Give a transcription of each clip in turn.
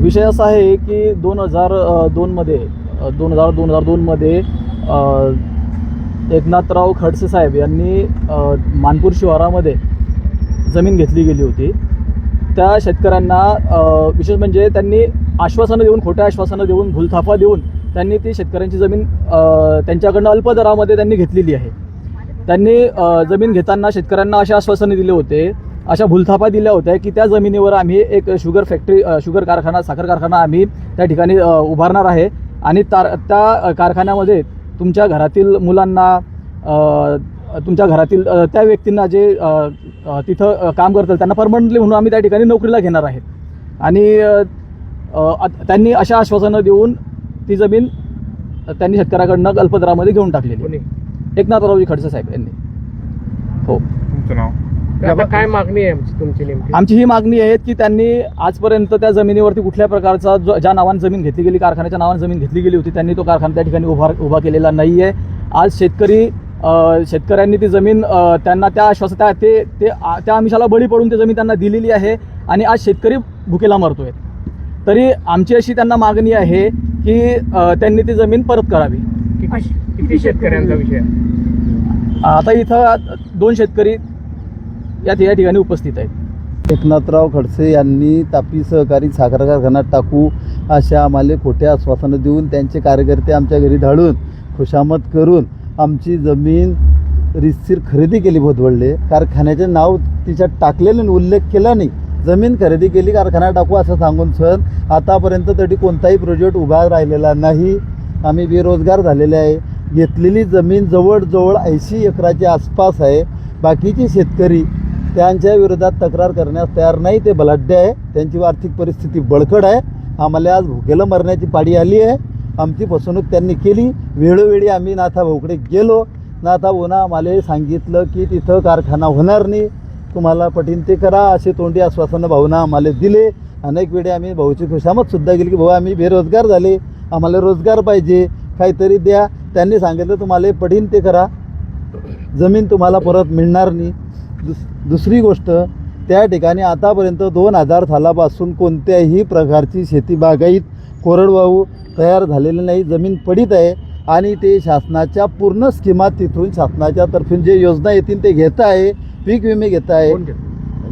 विषय असा आहे की दोन हजार दोनमध्ये दोन हजार दोन हजार दोनमध्ये एकनाथराव खडसे साहेब यांनी मानपूर शिवारामध्ये जमीन घेतली गेली होती. त्या शेतकऱ्यांना विशेष म्हणजे त्यांनी आश्वासनं देऊन खोट्या आश्वासनं देऊन भूलथापा देऊन त्यांनी ती शेतकऱ्यांची जमीन त्यांच्याकडनं अल्प दरामध्ये त्यांनी घेतलेली आहे. त्यांनी जमीन घेताना शेतकऱ्यांना अशा आश्वासने दिले होते अशा भूलथापा दिल्या होत्या की त्या जमिनीवर आम्ही एक शुगर फॅक्टरी शुगर कारखाना साखर कारखाना आम्ही त्या ठिकाणी उभारणार आहे. आणि तार त्या कारखान्यामध्ये तुमच्या घरातील मुलांना तुमच्या घरातील त्या व्यक्तींना जे तिथं काम करतात त्यांना परमनंटली म्हणून आम्ही त्या ठिकाणी नोकरीला घेणार आहेत आणि त्यांनी अशा आश्वासनं देऊन ती जमीन त्यांनी शेतकऱ्याकडनं अल्पदरामध्ये घेऊन टाकलेली एकनाथरावजी खडसे साहेब यांनी. हो. तुमचं नाव? आता काय मागणी आहे आमची तुमची नेमकी? आमची ही मागणी आहे की त्यांनी आजपर्यंत त्या जमिनीवरती कुठल्या प्रकारचा जो ज्या नावाने जमीन घेतली गेली कारखान्याच्या नावाने जमीन घेतली गेली होती त्यांनी तो कारखाना त्या ठिकाणी उभा उभा केलेला नाही आहे आज शेतकरी शेतकऱ्यांनी ती जमीन त्यांना त्या आश्वास त्या ते ते त्या आमिषाला बळी पडून ती जमीन त्यांना दिलेली आहे आणि आज शेतकरी भुकेला मरतोय. तरी आमची अशी त्यांना मागणी आहे की त्यांनी ती जमीन परत करावी. किती शेतकऱ्यांचा विषय? आता इथं दोन शेतकरी या या ठिकाणी उपस्थित आहेत. एकनाथराव खडसे यांनी तापी सहकारी साखर कारखान्यात टाकू अशा आम्हाला खोट्या आश्वासनं देऊन त्यांचे कार्यकर्ते आमच्या घरी धाडून खुशामत करून आमची जमीन रितसीर खरेदी केली भोदवडले. कारखान्याचे नाव तिच्यात टाकलेलं उल्लेख केला नाही. जमीन खरेदी केली कारखाना टाकू असं सांगून सण आतापर्यंत तरी कोणताही प्रोजेक्ट उभा राहिलेला नाही. आम्ही बेरोजगार झालेले आहे. घेतलेली जमीन जवळजवळ ऐंशी एकराच्या आसपास आहे. बाकीचे शेतकरी त्यांच्या विरोधात तक्रार करण्यास तयार नाही. ते बलाढ्य आहे. त्यांची आर्थिक परिस्थिती बळकट आहे. आम्हाला आज भुकेलं मरण्याची पाडी आली आहे. आमची फसवणूक त्यांनी केली. वेळोवेळी आम्ही नाथा भाऊकडे गेलो. नाथा भाऊनं आम्हाला सांगितलं की तिथं कारखाना होणार नाही. तुम्हाला पटीन ते करा. असे तोंडी आश्वासनं भावना आम्हाला दिले. अनेक वेळी आम्ही भाऊची खुशामतसुद्धा गेली की भाऊ आम्ही बेरोजगार झाले. आम्हाला रोजगार पाहिजे. काहीतरी द्या. त्यांनी सांगितलं तुम्हाला पटीन ते करा. जमीन तुम्हाला परत मिळणार नाही. दुस दुसरी गोष्ट त्या ठिकाणी आतापर्यंत दोन हजार सालापासून कोणत्याही प्रकारची शेती बागायत कोरडवाहू तयार झालेली नाही. जमीन पडीत आहे आणि ते शासनाच्या पूर्ण स्कीमा तिथून शासनाच्या तर्फे जे योजना येतील ते घेत आहे पीक विमे घेत आहे?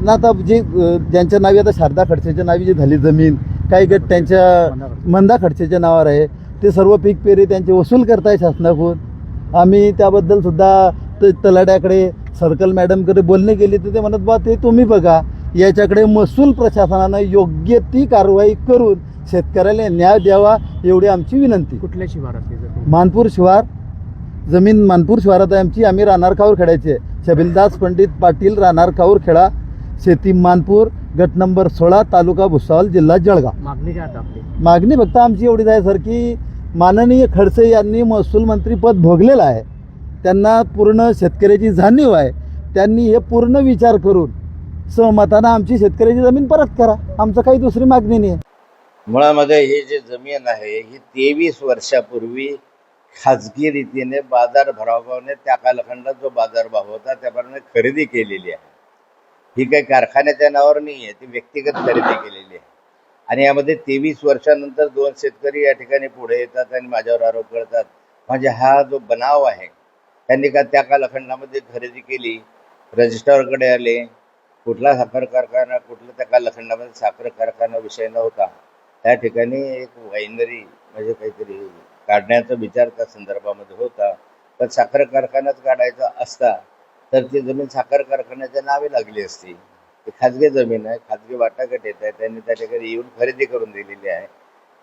ना आता जे ज्यांच्या नावी आता शारदा खडसेच्या नावी जी झाली जमीन काही गट त्यांच्या मंदा खडसेच्या नावावर आहे. ते सर्व पीक पेरी त्यांचे वसूल करताय शासनाकडून. आम्ही त्याबद्दल सुद्धा त- तलाड्याकडे सर्कल मॅडमकडे बोलणे केली तर ते म्हणत बा ते तुम्ही बघा. याच्याकडे महसूल प्रशासनानं योग्य ती कारवाई करून शेतकऱ्याला न्याय द्यावा एवढी आमची विनंती. कुठल्या शिवारातली जमीन? मानपूर शिवार जमीन मानपूर शिवारात आहे. आमची आम्ही राहणार खाऊर खेड्याचे. छबिलदास पंडित पाटील राहणार खाऊर खेडा. शेती मानपूर गट नंबर सोळा तालुका भुसावळ जिल्हा जळगाव. मागणी काय आपली? मागणी फक्त आमची एवढीच आहे सर की माननीय खडसे यांनी महसूल मंत्री पद भोगलेलं आहे. त्यांना पूर्ण शेतकऱ्याची जाणीव आहे. त्यांनी हे पूर्ण विचार करून सहमतानं आमची शेतकऱ्याची जमीन परत करा. आमचं काही दुसरी मागणी नाही आहे. मुळामध्ये हे जे जमीन आहे ही तेवीस वर्षापूर्वी खाजगी रीतीने बाजार भरावाने त्या कालखंडात जो बाजारभाव होता त्याप्रमाणे खरेदी केलेली आहे. ही काही कारखान्याच्या नावावर नाही आहे ती व्यक्तिगत खरेदी केलेली आहे. आणि यामध्ये तेवीस वर्षानंतर दोन शेतकरी या ठिकाणी पुढे येतात आणि माझ्यावर आरोप करतात. म्हणजे हा जो बनाव आहे त्यांनी का त्या कालखंडामध्ये खरेदी केली रजिस्ट्रारकडे आले. कुठला साखर कारखाना कुठला त्या कालखंडामध्ये साखर कारखाना विषय नव्हता. त्या ठिकाणी एक वायनरी म्हणजे काहीतरी काढण्याचा विचार त्या संदर्भामध्ये होता. पण साखर कारखानाच काढायचा असता तर ती जमीन साखर कारखान्याच्या नावे लागली असती. ती खाजगी जमीन आहे खाजगी वाटाघाट येत आहे. त्यांनी त्या ठिकाणी येऊन खरेदी करून दिलेली आहे.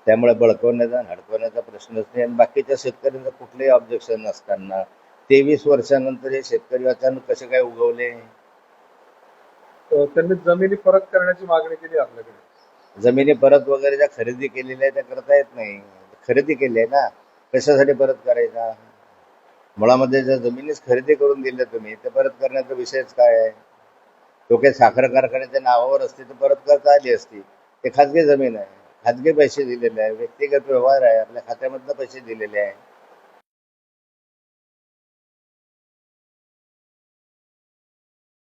त्यामुळे बळकवण्याचा हडकवण्याचा प्रश्नच नाही. आणि बाकीच्या शेतकऱ्यांचं कुठलंही ऑब्जेक्शन नसताना तेवीस वर्षानंतर हे शेतकरी अचानक कसे काय उगवले? त्यांनी जमिनी परत करण्याची मागणी केली आपल्याकडे. जमिनी परत वगैरे ज्या खरेदी केलेल्या आहे त्या करता येत नाही. खरेदी केली आहे ना? कशासाठी परत करायचा? मुळामध्ये ज्या जमिनीच खरेदी करून दिल्या तुम्ही ते परत करण्याचा विषयच काय आहे? तो काही साखर कारखान्याच्या नावावर असते तर परत करता आली असती. ते खाजगी जमीन आहे. खाजगी पैसे दिलेले आहे. व्यक्तिगत व्यवहार आहे. आपल्या खात्यामधनं पैसे दिलेले आहे.